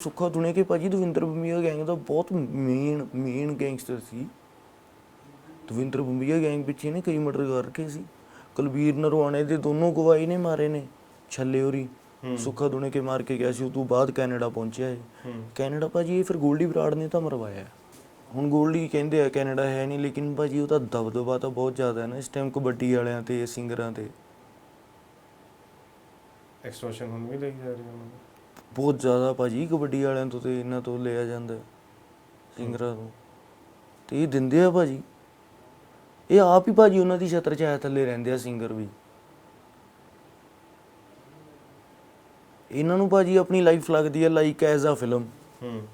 ਸੁੱਖਾ ਦੁਨੇ ਕੇ ਭਾਜੀ ਦਵਿੰਦਰ ਬੰਬੀਆ ਗੈਂਗ ਦਾ ਬਹੁਤ ਮੇਨ ਮੇਨ ਗੈਂਗਸਟਰ ਸੀ। ਦਵਿੰਦਰ ਬੰਬੀਆ ਗੈਂਗ ਪਿੱਛੇ ਨੇ ਕਈ ਮਰਡਰ ਕਰ ਰੱਖੇ ਸੀ। ਕੁਲਬੀਰ ਨਰਵਾਣੇ ਦੇ ਦੋਨੋਂ ਗਵਾਈ ਨੇ ਮਾਰੇ ਨੇ ਛੱਲੇ ਹੋਰੀ। ਸੁੱਖਾ ਦੁਨੇ ਕੇ ਮਾਰ ਕੇ ਗਿਆ ਸੀ ਉਹ ਤੋਂ ਬਾਅਦ ਕੈਨੇਡਾ ਪਹੁੰਚਿਆ ਹੈ। ਕੈਨੇਡਾ ਭਾਜੀ ਇਹ ਫਿਰ ਗੋਲਡੀ ਬਰਾੜ ਨੇ ਤਾਂ ਮਰਵਾਇਆ। ਹੁਣ ਗੋਲਡੀ ਕਹਿੰਦੇ ਆ ਕੈਨੇਡਾ ਹੈ ਨਹੀਂ ਲੇਕਿਨ ਭਾਜੀ ਉਹਦਾ ਦਬਦਬਾ ਤਾਂ ਬਹੁਤ ਜ਼ਿਆਦਾ ਹੈ ਨਾ ਇਸ ਟਾਈਮ ਕਬੱਡੀ ਵਾਲਿਆਂ ਤੇ ਸਿੰਗਰਾਂ ਤੇ। ਐਕਸਟੋਰਸ਼ਨ ਹੁਣ ਵੀ ਲਈ ਜਾ ਰਹੀ ਹੈ ਬਹੁਤ ਜ਼ਿਆਦਾ ਭਾਜੀ ਕਬੱਡੀ ਵਾਲਿਆਂ ਤੋਂ ਤੇ ਇਹਨਾਂ ਤੋਂ ਲਿਆ ਜਾਂਦਾ ਹੈ, ਸਿੰਗਰਾਂ ਤੋਂ। ਤੇ ਇਹ ਦਿੰਦੇ ਆ ਭਾਜੀ ਇਹ ਆਪ ਹੀ ਭਾਜੀ ਉਹਨਾਂ ਦੀ ਛਤਰ ਛਾਇਆ ਥੱਲੇ ਰਹਿੰਦੇ ਆ ਸਿੰਗਰ ਵੀ। ਇਹਨਾਂ ਨੂੰ ਭਾਜੀ ਆਪਣੀ ਲਾਈਫ ਲੱਗਦੀ ਹੈ ਲਾਈਕ ਐਜ਼ ਅ ਫਿਲਮ ਹੂੰ।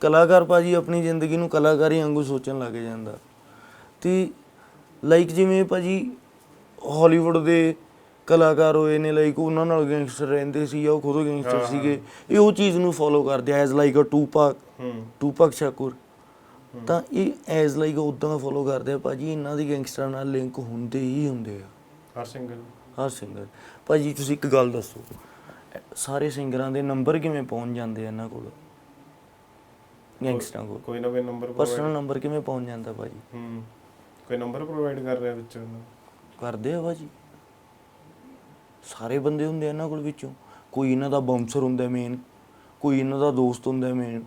ਕਲਾਕਾਰ ਭਾਜੀ ਆਪਣੀ ਜ਼ਿੰਦਗੀ ਨੂੰ ਕਲਾਕਾਰੀ ਵਾਂਗੂ ਸੋਚਣ ਲੱਗ ਜਾਂਦਾ। ਤੇ ਲਾਈਕ ਜਿਵੇਂ ਭਾਜੀ ਹਾਲੀਵੁੱਡ ਦੇ ਕਲਾਕਾਰ ਹੋਏ ਨੇ ਲਾਈਕ ਉਹਨਾਂ ਨਾਲ ਗੈਂਗਸਟਰ ਰਹਿੰਦੇ ਸੀ ਜਾਂ ਉਹ ਖੁਦ ਗੈਂਗਸਟਰ ਸੀਗੇ ਇਹ ਉਹ ਚੀਜ਼ ਨੂੰ ਫੋਲੋ ਕਰਦੇ ਐਜ਼ ਲਾਈਕ ਅ ਟੂਪਾਕ ਹੂੰ। ਟੂਪਾਕ ਸ਼ਾਕੁਰ ਤਾਂ ਇਹ ਐਜ਼ ਲਾਈਕ ਉਦਾਂ ਦਾ ਫੋਲੋ ਕਰਦੇ ਆ ਭਾਜੀ ਇਹਨਾਂ ਦੀ ਗੈਂਗਸਟਰਾਂ ਨਾਲ ਲਿੰਕ ਹੁੰਦੇ ਹੀ ਹੁੰਦੇ ਆ। ਹਰ ਸਿੰਗਲ ਹਰ ਸਿੰਗਰ ਭਾਜੀ ਤੁਸੀਂ ਇੱਕ ਗੱਲ ਦੱਸੋ ਸਾਰੇ ਸਿੰਗਰਾਂ ਦੇ ਨੰਬਰ ਕਿਵੇਂ ਪਹੁੰਚ ਜਾਂਦੇ ਆ ਇਹਨਾਂ ਕੋਲ? ਗੈਂਗਸਟਰਾਂ ਕੋਲ। ਕੋਈ ਨਾ ਕੋਈ ਨੰਬਰ ਪਰਸਨਲ ਨੰਬਰ ਕਿਵੇਂ ਪਹੁੰਚ ਜਾਂਦਾ ਭਾਜੀ? ਹੂੰ। ਕੋਈ ਨੰਬਰ ਪ੍ਰੋਵਾਈਡ ਕਰ ਰਿਹਾ ਵਿੱਚੋਂ ਉਹਨਾਂ? ਕਰਦੇ ਆ ਭਾਜੀ। ਸਾਰੇ ਬੰਦੇ ਹੁੰਦੇ ਆ ਇਹਨਾਂ ਕੋਲ ਵਿੱਚੋਂ। ਕੋਈ ਇਹਨਾਂ ਦਾ ਬਾਉਂਸਰ ਹੁੰਦਾ ਮੇਨ ਕੋਈ ਇਹਨਾਂ ਦਾ ਦੋਸਤ ਹੁੰਦਾ ਮੇਨ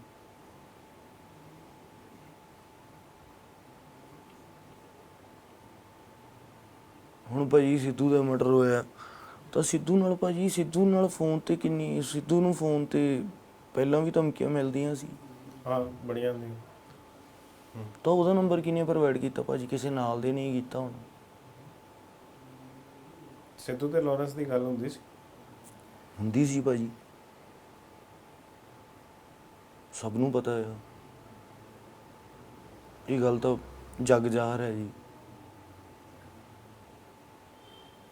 ਹੁਣ ਭਾਜੀ ਸਿੱਧੂ ਦਾ ਮਰਡਰ ਹੋਇਆ। ਤਾਂ ਸਿੱਧੂ ਨਾਲ ਭਾਜੀ ਸਿੱਧੂ ਨਾਲ ਫੋਨ ਤੇ ਕਿੰਨੀ ਸਿੱਧੂ ਨੂੰ ਫੋਨ ਤੇ ਪਹਿਲਾਂ ਵੀ ਧਮਕੀਆਂ ਮਿਲਦੀਆਂ ਸੀ। ਹਾਂ ਬੜੀਆਂ ਨੇ ਤਾਂ ਉਹਦਾ ਨੰਬਰ ਕਿਨੇ ਪ੍ਰੋਵਾਈਡ ਕੀਤਾ? ਭਾਜੀ ਕਿਸੇ ਨਾਲ ਦੇ ਨਹੀਂ ਕੀਤਾ ਹੁਣ। ਸਿੱਧੂ ਤੇ ਲਾਰੈਂਸ ਦੀ ਗੱਲ ਹੁੰਦੀ ਸੀ? ਹੁੰਦੀ ਸੀ ਭਾਜੀ। ਸਭ ਨੂੰ ਪਤਾ ਹੈ ਇਹ ਗੱਲ ਤਾਂ ਜਗ ਜ਼ਾਹਰ ਹੈ ਜੀ।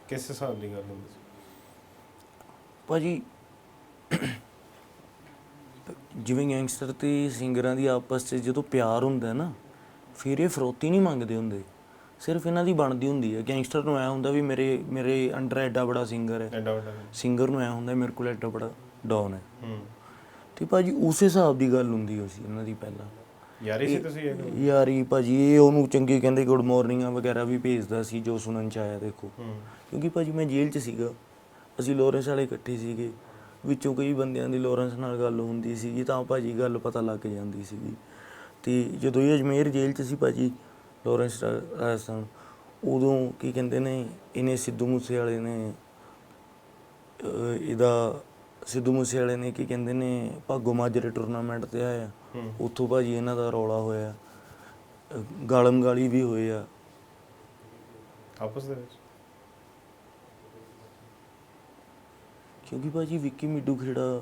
ਕਿਸ ਹਿਸਾਬ ਦੀ ਗੱਲ ਹੁੰਦੀ ਸੀ? ਭਾਜੀ ਜਿਵੇਂ ਗੈਂਗਸਟਰ ਤੇ ਸਿੰਗਰਾਂ ਦੀ ਆਪਸ 'ਚ ਜਦੋਂ ਪਿਆਰ ਹੁੰਦਾ ਹੈ ਨਾ ਫਿਰ ਇਹ ਫਰੋਤੀ ਨਹੀਂ ਮੰਗਦੇ ਹੁੰਦੇ। ਸਿਰਫ ਇਹਨਾਂ ਦੀ ਬਣਦੀ ਹੁੰਦੀ ਹੈ। ਗੈਂਗਸਟਰ ਨੂੰ ਐ ਹੁੰਦਾ ਵੀ ਮੇਰੇ ਮੇਰੇ ਅੰਡਰ ਐਡਾ ਬੜਾ ਸਿੰਗਰ ਹੈ। ਐਡਾ ਵੱਡਾ ਸਿੰਗਰ ਨੂੰ ਐ ਹੁੰਦਾ ਮੇਰੇ ਕੋਲ ਐਡਾ ਬੜਾ ਡਾਊਨ ਹੈ। ਹੂੰ। ਤੇ ਭਾਜੀ ਉਸ ਹਿਸਾਬ ਦੀ ਗੱਲ ਹੁੰਦੀ ਹੋ ਸੀ ਇਹਨਾਂ ਦੀ ਪਹਿਲਾਂ। ਯਾਰੀ ਸੀ ਤੁਸੀਂ ਇਹ ਗੱਲ? ਯਾਰੀ ਭਾਜੀ ਇਹ ਉਹਨੂੰ ਚੰਗੀ ਕਹਿੰਦੇ ਗੁੱਡ ਮਾਰਨਿੰਗਾਂ ਵਗੈਰਾ ਵੀ ਭੇਜਦਾ ਸੀ ਜੋ ਸੁਣਨ ਚ ਆਇਆ ਦੇਖੋ। ਹੂੰ। ਕਿਉਂਕਿ ਭਾਜੀ ਮੈਂ ਜੇਲ੍ਹ 'ਚ ਸੀਗਾ। ਅਸੀਂ ਲੋਰੈਂਸ ਵਾਲੇ ਇਕੱਠੇ ਸੀਗੇ। ਵਿੱਚੋਂ ਕਈ ਬੰਦਿਆਂ ਦੀ ਲੋਰੈਂਸ ਨਾਲ ਗੱਲ ਹੁੰਦੀ ਸੀਗੀ ਤਾਂ ਭਾਜੀ ਗੱਲ ਪਤਾ ਲੱਗ ਜਾਂਦੀ ਸੀਗੀ। ਤੇ ਜਦੋਂ ਇਹ ਅਜਮੇਰ ਜੇਲ੍ਹ 'ਚ ਸੀ ਭਾਜੀ ਲੋਰੈਂਸ ਰਾਜਸਥਾਨ। ਉਦੋਂ ਕੀ ਕਹਿੰਦੇ ਨੇ ਇਹਨੇ ਸਿੱਧੂ ਮੂਸੇ ਵਾਲੇ ਨੇ ਇਹਦਾ ਸਿੱਧੂ ਮੂਸੇ ਵਾਲੇ ਨੇ ਕੀ ਕਹਿੰਦੇ ਨੇ ਭਾਗੋ ਮਾਜਰੇ ਟੂਰਨਾਮੈਂਟ ਤੇ ਆਇਆ। ਉੱਥੋਂ ਭਾਜੀ ਇਹਨਾਂ ਦਾ ਰੌਲਾ ਹੋਇਆ। ਗਾਲਮ ਗਾਲੀ ਵੀ ਹੋਏ ਆ। ਆਪਸ ਦੇ ਵਿੱਚ? ਕਿਉਂਕਿ ਭਾਜੀ ਵਿੱਕੀ ਮਿੱਡੂ ਖੇੜਾ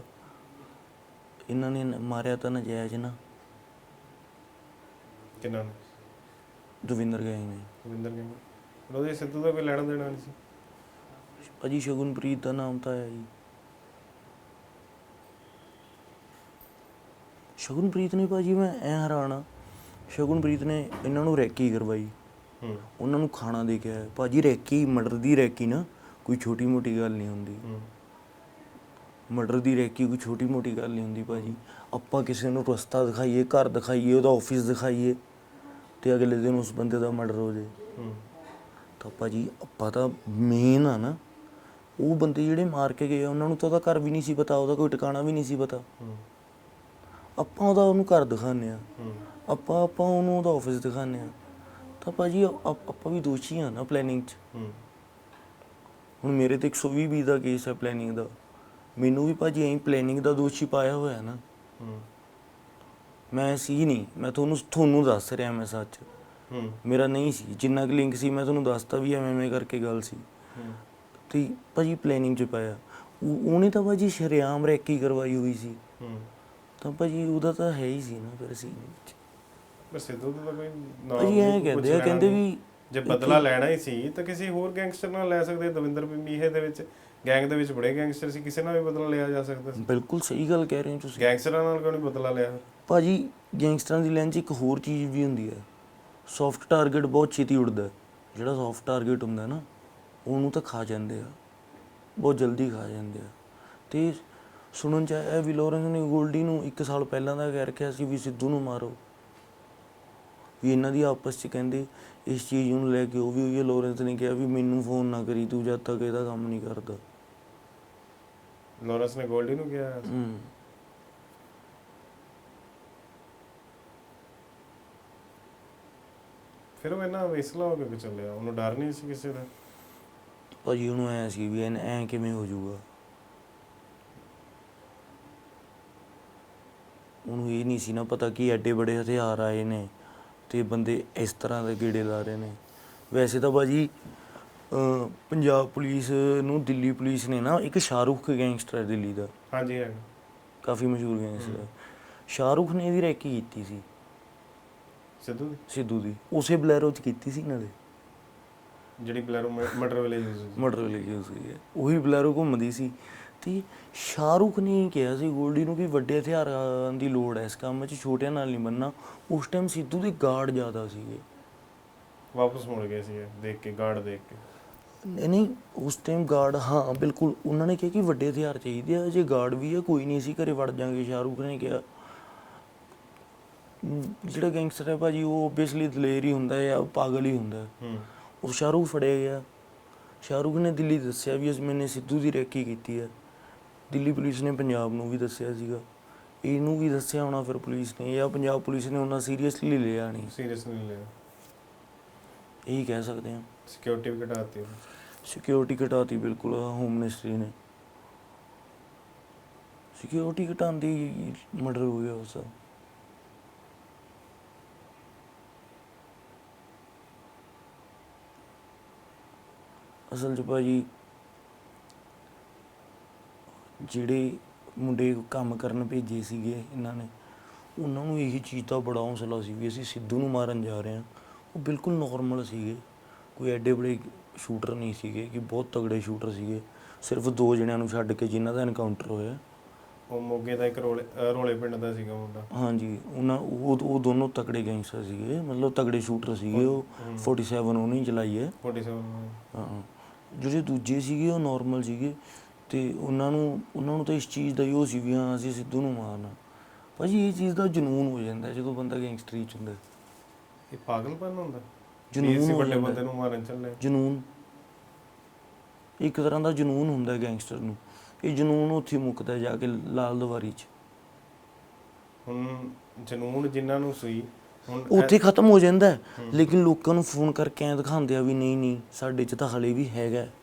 ਇਹਨਾਂ ਨੇ ਨ- ਮਾਰਿਆ ਤਾਂ ਨਜਾਇਜ਼ ਨਾ। ਕਿੰਨਾ ਨੇ? ਦਵਿੰਦਰ ਗਏ ਨੇ। ਰਵਿੰਦਰ ਸਿੰਘ ਉਹਦੇ ਸਿੱਧੂ ਦਾ ਕੋਈ ਲੈਣਾ ਦੇਣਾ ਨਹੀਂ ਸੀ। ਭਾਜੀ ਸ਼ਗੁਨਪ੍ਰੀਤ ਦਾ ਨਾਮ ਤਾਂ ਆਇਆ ਜੀ। ਸ਼ਗੁਨਪ੍ਰੀਤ ਨੇ ਭਾਜੀ ਮੈਂ ਐ ਹੈਰਾਨਾ ਸ਼ਗੁਨਪ੍ਰੀਤ ਨੇ ਇਹਨਾਂ ਨੂੰ ਰੈਕੀ ਕਰਵਾਈ। ਹੂੰ। ਉਹਨਾਂ ਨੂੰ ਖਾਣਾ ਦੇ ਕੇ ਆਇਆ। ਭਾਜੀ ਰੈਕੀ ਮਰਡਰ ਦੀ ਰੈਕੀ ਨਾ ਕੋਈ ਛੋਟੀ ਮੋਟੀ ਗੱਲ ਨਹੀਂ ਹੁੰਦੀ। ਹੂੰ। ਮਰਡਰ ਦੀ ਰੈਕੀ ਕੋਈ ਛੋਟੀ ਮੋਟੀ ਗੱਲ ਨਹੀਂ ਹੁੰਦੀ ਭਾਜੀ। ਆਪਾਂ ਕਿਸੇ ਨੂੰ ਰਸਤਾ ਦਿਖਾਈਏ ਘਰ ਦਿਖਾਈਏ ਉਹਦਾ ਆਫਿਸ ਦਿਖਾਈਏ। ਤੇ ਅਗਲੇ ਦਿਨ ਉਸ ਬੰਦੇ ਦਾ ਮਰਡਰ ਹੋ ਜਾਏ। ਹੂੰ। ਤਾਂ ਭਾਜੀ ਆਪਾਂ ਤਾਂ ਮੇਨ ਆ ਨਾ ਉਹ ਬੰਦੇ ਜਿਹੜੇ ਮਾਰ ਕੇ ਗਏ ਆ, ਉਹਨਾਂ ਨੂੰ ਤਾਂ ਉਹਦਾ ਘਰ ਵੀ ਨਹੀਂ ਸੀ ਪਤਾ ਉਹਦਾ ਕੋਈ ਟਿਕਾਣਾ ਵੀ ਨਹੀਂ ਸੀ ਪਤਾ। ਹੂੰ। ਆਪਾਂ ਉਹਦਾ ਉਹਨੂੰ ਘਰ ਦਿਖਾਉਂਦੇ ਆ ਹੂੰ। ਆਪਾਂ ਆਪਾਂ ਉਹਨੂੰ ਉਹਦਾ ਆਫਿਸ ਦਿਖਾਉਂਦੇ ਆ ਤਾਂ ਭਾਜੀ ਆਪ- ਆਪਾਂ ਵੀ ਦੋਸ਼ੀ ਆ ਨਾ ਪਲੈਨਿੰਗ 'ਚ। ਹੂੰ। ਹੁਣ ਮੇਰੇ ਤੇ 120 ਬੀ ਦਾ ਕੇਸ ਹੈ ਪਲੈਨਿੰਗ ਦਾ। ਮੈਨੂੰ ਵੀ ਭਾਜੀ ਐਂ ਪਲੈਨਿੰਗ ਦਾ ਦੋਸ਼ੀ ਪਾਇਆ ਹੋਇਆ ਨਾ। ਹੂੰ। ਮੈਂ ਸੀ ਨਹੀਂ ਮੈਂ ਤੁਹਾਨੂੰ ਤੁਹਾਨੂੰ ਦੱਸ ਰਿਹਾ ਮੈਂ ਸੱਚ। ਹੂੰ। ਮੇਰਾ ਨਹੀਂ ਸੀ ਜਿੰਨਾ ਕੁ ਲਿੰਕ ਸੀ ਮੈਂ ਤੁਹਾਨੂੰ ਦੱਸਤਾ ਵੀ ਐਵੇਂ ਐਵੇਂ ਕਰਕੇ ਗੱਲ ਸੀ। ਹੂੰ। ਤੇ ਭਾਜੀ ਪਲੈਨਿੰਗ ਚ ਪਾਇਆ। ਉਹ- ਉਹਨੇ ਤਾਂ ਭਾਜੀ ਸ਼ਰੇਆਮ ਰੈਕੀ ਕਰਵਾਈ ਹੋਈ ਸੀ। ਹੂੰ। ਤਾਂ ਭਾਜੀ ਉਹਦਾ ਤਾਂ ਹੈ ਹੀ ਸੀ ਨਾ ਫਿਰ ਸੀ ਪਰ ਸਿੱਧੂ ਦਾ ਤਾਂ ਕੋਈ ਨਾਮ ਭਾਜੀ ਐਂ ਕਹਿੰਦੇ ਆ। ਵੀ ਜੇ ਬਦਲਾ ਲੈਣਾ ਹੀ ਸੀ ਤਾਂ ਕਿਸੇ ਹੋਰ ਗੈਂਗਸਟਰ ਨਾਲ ਲੈ ਸਕਦੇ ਦਵਿੰਦਰ ਮੀਹੇ ਦੇ ਵਿੱਚ। ਗੈਂਗ ਦੇ ਵਿੱਚ ਬੜੇ ਗੈਂਗਸਟਰ ਸੀ ਕਿਸੇ ਨਾਲ ਵੀ ਬਦਲਾ ਲਿਆ ਜਾ ਸਕਦਾ ਸੀ? ਬਿਲਕੁਲ ਸਹੀ ਗੱਲ ਕਹਿ ਰਹੇ ਹੋ ਤੁਸੀਂ। ਗੈਂਗਸਟਰਾਂ ਨਾਲ ਕਿਉਂ ਨਹੀਂ ਬਦਲਾ ਲਿਆ? ਭਾਜੀ ਗੈਂਗਸਟਰਾਂ ਦੀ 'ਚ ਇੱਕ ਹੋਰ ਚੀਜ਼ ਵੀ ਹੁੰਦੀ ਹੈ। ਸੌਫਟ ਟਾਰਗੇਟ ਬਹੁਤ ਛੇਤੀ ਉੜਦਾ ਹੈ। ਜਿਹੜਾ ਸੌਫਟ ਟਾਰਗੇਟ ਹੁੰਦਾ ਨਾ ਉਹਨੂੰ ਤਾਂ ਖਾ ਜਾਂਦੇ ਆ। ਬਹੁਤ ਜਲਦੀ ਖਾ ਜਾਂਦੇ ਆ। ਤੇ ਸੁਣਨ ਚ ਆਇਆ ਵੀ ਲੋਰੈਂਸ ਨੇ ਗੋਲਡੀ ਨੂੰ 1 ਸਾਲ ਪਹਿਲਾਂ ਦਾ ਕਹਿ ਰੱਖਿਆ ਸੀ ਵੀ ਸਿੱਧੂ ਨੂੰ ਮਾਰੋ। ਵੀ ਇਹਨਾਂ ਦੀ ਆਪਸ ਚ ਕਹਿੰਦੇ ਇਸ ਚੀਜ਼ ਨੂੰ ਲੈ ਕੇ ਉਹ ਵੀ ਹੋਈ ਹੈ। ਲੋਰੈਂਸ ਨੇ ਕਿਹਾ ਵੀ ਮੈਨੂੰ ਫੋਨ ਨਾ ਕਰੀ ਤੂੰ ਜਦ ਤੱਕ ਇਹਦਾ ਕੰਮ ਨਹੀਂ ਕਰਦਾ। ਲੋਰੈਂਸ ਨੇ ਗੋਲਡੀ ਨੂੰ ਕਿਹਾ ਹੂੰ। ਫਿਰ ਉਹ ਇਹਨਾਂ ਵੇਸਲਾ ਹੋ ਕੇ ਚੱਲਿਆ? ਉਹਨੂੰ ਡਰ ਨਹੀਂ ਸੀ ਕਿਸੇ ਦਾ? ਭਾਜੀ ਉਹਨੂੰ ਐ ਸੀ ਵੀ ਐ ਕਿਵੇਂ ਹੋ ਜਾਊਗਾ। ਉਹਨੂੰ ਇਹ ਨਹੀਂ ਸੀ ਨਾ ਪਤਾ ਕਿ ਐਡੇ ਬੜੇ ਹਥਿਆਰ ਆਏ ਨੇ ਤੇ ਬੰਦੇ ਇਸ ਤਰ੍ਹਾਂ ਦੇ ਗੇੜੇ ਲਾ ਰਹੇ ਨੇ। ਵੈਸੇ ਤਾਂ ਭਾਜੀ ਪੰਜਾਬ ਪੁਲਿਸ ਨੂੰ ਦਿੱਲੀ ਪੁਲਿਸ ਨੇ ਨਾ ਇੱਕ ਸ਼ਾਹਰੁਖ ਗੈਂਗਸਟਰ ਹੈ ਦਿੱਲੀ ਦਾ। ਹਾਂਜੀ ਹੈ ਕਾਫੀ ਮਸ਼ਹੂਰ ਗੈਂਗਸਟਰ ਹੈ। ਸ਼ਾਹਰੁਖ ਨੇ ਇਹਦੀ ਰੈਕੀ ਕੀਤੀ ਸੀ। ਸਿੱਧੂ ਦੀ? ਸਿੱਧੂ ਦੀ। ਉਸੇ ਬਲੈਰੋ ਚ ਕੀਤੀ ਸੀ ਨਾਲੇ ਜਿਹੜੀ ਬਲੈਰੋ ਮਟਰ ਵੇਲੇ ਯੂਜ਼ ਹੋਈ ਮਟਰ ਲਿਖੀ ਹੋਈ ਸੀ ਉਹੀ ਬਲੈਰੋ ਘੁੰਮਦੀ ਸੀ। ਤੇ ਸ਼ਾਹਰੁਖ ਨੇ ਕਿਹਾ ਸੀ ਗੋਲਡੀ ਨੂੰ ਕਿ ਵੱਡੇ ਹਥਿਆਰਾਂ ਦੀ ਲੋੜ ਹੈ ਇਸ ਕੰਮ 'ਚ ਛੋਟਿਆਂ ਨਾਲ ਨਹੀਂ ਬੰਨਣਾ ਉਸ ਟਾਈਮ ਸਿੱਧੂ ਦੇ ਗਾਰਡ ਜ਼ਿਆਦਾ ਸੀਗੇ। ਵਾਪਸ ਮੁੜ ਗਏ ਸੀ ਦੇਖ ਕੇ ਗਾਰਡ ਦੇਖ ਕੇ। ਨਹੀਂ ਨਹੀਂ ਉਸ ਟਾਈਮ ਗਾਰਡ ਹਾਂ ਬਿਲਕੁਲ। ਉਹਨਾਂ ਨੇ ਕਿਹਾ ਕਿ ਵੱਡੇ ਹਥਿਆਰ ਚਾਹੀਦੇ ਆ ਜੇ ਗਾਰਡ ਵੀ ਆ ਕੋਈ ਨਹੀਂ ਅਸੀਂ ਘਰੇ ਵੜ ਜਾਾਂਗੇ ਸ਼ਾਹਰੁਖ ਨੇ ਕਿਹਾ। ਜਿਹੜਾ ਗੈਂਗਸਟਰ ਹੈ ਭਾਜੀ ਉਹ ਓਬਵੀਅਸਲੀ ਦਲੇਰ ਹੀ ਹੁੰਦਾ ਹੈ ਪਾਗਲ ਹੀ ਹੁੰਦਾ। ਹੈ ਹੂੰ ਉਹ ਸ਼ਾਹਰੁਖ ਫੜਿਆ ਗਿਆ। ਸ਼ਾਹਰੁਖ ਨੇ ਦਿੱਲੀ ਦੱਸਿਆ ਵੀ ਅਸੀਂ ਮੈਨੇ ਸਿੱਧੂ ਦੀ ਰੈਕੀ ਕੀਤੀ ਹੈ ਦਿੱਲੀ ਪੁਲਿਸ ਨੇ ਪੰਜਾਬ ਨੂੰ ਵੀ ਦੱਸਿਆ ਸੀਗਾ। ਇਹਨੂੰ ਵੀ ਦੱਸਿਆ ਹੋਣਾ ਫਿਰ ਪੁਲਿਸ ਨੇ ਜਾਂ ਪੰਜਾਬ ਪੁਲਿਸ ਨੇ ਉਹਨਾਂ ਸੀਰੀਅਸਲੀ ਲਿਆ ਨਹੀਂ। ਸੀਰੀਅਸ ਨਹੀਂ ਲਿਆ। ਇਹੀ ਕਹਿ ਸਕਦੇ ਹਾਂ। ਸਿਕਿਉਰਿਟੀ ਵੀ ਘਟਾਤੀ ਸਿਕਿਉਰਿਟੀ ਘਟਾਤੀ ਬਿਲਕੁਲ ਹੋਮ ਮਿਨਿਸਟਰੀ ਨੇ। ਸਿਕਿਉਰਿਟੀ ਘਟਾਉਣ ਦੀ ਮਰਡਰ ਹੋ ਗਿਆ ਉਸ ਦਾ ਅਸਲ 'ਚ ਭਾਜੀ, ਜਿਹੜੇ ਮੁੰਡੇ ਕੰਮ ਕਰਨ ਭੇਜੇ ਸੀਗੇ ਇਹਨਾਂ ਨੇ, ਉਹਨਾਂ ਨੂੰ ਇਹੀ ਚੀਜ਼ ਦਾ ਬੜਾ ਹੌਸਲਾ ਸੀ ਵੀ ਅਸੀਂ ਸਿੱਧੂ ਨੂੰ ਮਾਰਨ ਜਾ ਰਹੇ ਹਾਂ। ਉਹ ਬਿਲਕੁਲ ਨਾਰਮਲ ਸੀਗੇ। ਕੋਈ ਐਡੇ ਬੜੇ ਸ਼ੂਟਰ ਨਹੀਂ ਸੀਗੇ ਕਿ ਬਹੁਤ ਤਗੜੇ ਸ਼ੂਟਰ ਸੀਗੇ। ਸਿਰਫ ਦੋ ਜਣਿਆਂ ਨੂੰ ਛੱਡ ਕੇ ਜਿਨ੍ਹਾਂ ਦਾ ਐਨਕਾਊਂਟਰ ਹੋਇਆ। ਉਹ ਮੋਗੇ ਦਾ ਇੱਕ ਰੋਲੇ ਅਹ ਰੋਲੇ ਪਿੰਡ ਦਾ ਸੀਗਾ ਮੁੰਡਾ। ਹਾਂਜੀ ਉਹਨਾਂ ਉਹ ਉਹ ਦੋਨੋਂ ਤਕੜੇ ਗੈਂਗਸਟਰ ਸੀਗੇ ਮਤਲਬ ਤਗੜੇ ਸ਼ੂਟਰ ਸੀਗੇ ਉਹ। 47 ਉਹਨੇ ਹੀ ਚਲਾਈ ਹੈ। 47 ਹਾਂ ਜਿਹੜੇ ਦੂਜੇ ਸੀਗੇ ਉਹ ਨਾਰਮਲ ਸੀਗੇ ਤੇ ਉਹਨਾਂ ਨੂੰ ਉਹਨਾਂ ਨੂੰ ਤਾਂ ਇਸ ਚੀਜ਼ ਦਾ ਹੀ ਉਹ ਸੀ ਵੀ ਹਾਂ ਅਸੀਂ ਸਿੱਧੂ ਨੂੰ ਮਾਰਨਾ। ਭਾਜੀ ਇਹ ਚੀਜ਼ ਦਾ ਜਨੂਨ ਹੋ ਜਾਂਦਾ ਜਦੋਂ ਬੰਦਾ ਗੈਂਗਸਟਰੀ ਚ ਹੁੰਦਾ। ਇਹ ਪਾਗਲਪਨ ਹੁੰਦਾ। ਜਨੂੰਨ ਹੋ ਵੱਡੇ ਜਾਂਦਾ। ਬੰਦੇ ਨੂੰ ਮਾਰਨ ਚੱਲੇ। ਜਨੂਨ। ਇੱਕ ਤਰ੍ਹਾਂ ਦਾ ਜਨੂਨ ਹੁੰਦਾ ਹੈ ਗੈਂਗਸਟਰ ਨੂੰ। ਇਹ ਜਨੂਨ ਉੱਥੇ ਹੀ ਮੁੱਕਦਾ ਹੈ ਜਾ ਕੇ ਲਾਲ ਦਵਾਰੀ ਚ। ਹੁਣ ਜਨੂਨ ਜਿਨ੍ਹਾਂ ਨੂੰ ਸੀ ਹੁਣ ਇਹ- ਉੱਥੇ ਖਤਮ ਹੋ ਜਾਂਦਾ ਹੈ, ਲੇਕਿਨ ਲੋਕਾਂ ਨੂੰ ਫੋਨ ਕਰਕੇ ਐਂ ਦਿਖਾਉਂਦੇ ਆ ਵੀ ਨਹੀਂ ਨਹੀਂ ਸਾਡੇ 'ਚ ਤਾਂ ਹਲੇ ਵੀ ਹੈਗਾ ਹੈ।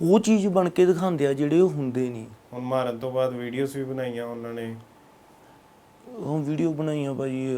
ਉਹ ਚੀਜ਼ ਬਣ ਕੇ ਦਿਖਾਉਂਦੇ ਆ ਜਿਹੜੇ ਉਹ ਹੁੰਦੇ ਨਹੀਂ। ਹੁਣ ਮਾਰਨ ਤੋਂ ਬਾਅਦ ਵੀਡੀਓਜ਼ ਵੀ ਬਣਾਈਆਂ ਉਹਨਾਂ ਨੇ। ਉਹ ਵੀਡੀਓ ਬਣਾਈਆਂ ਭਾਜੀ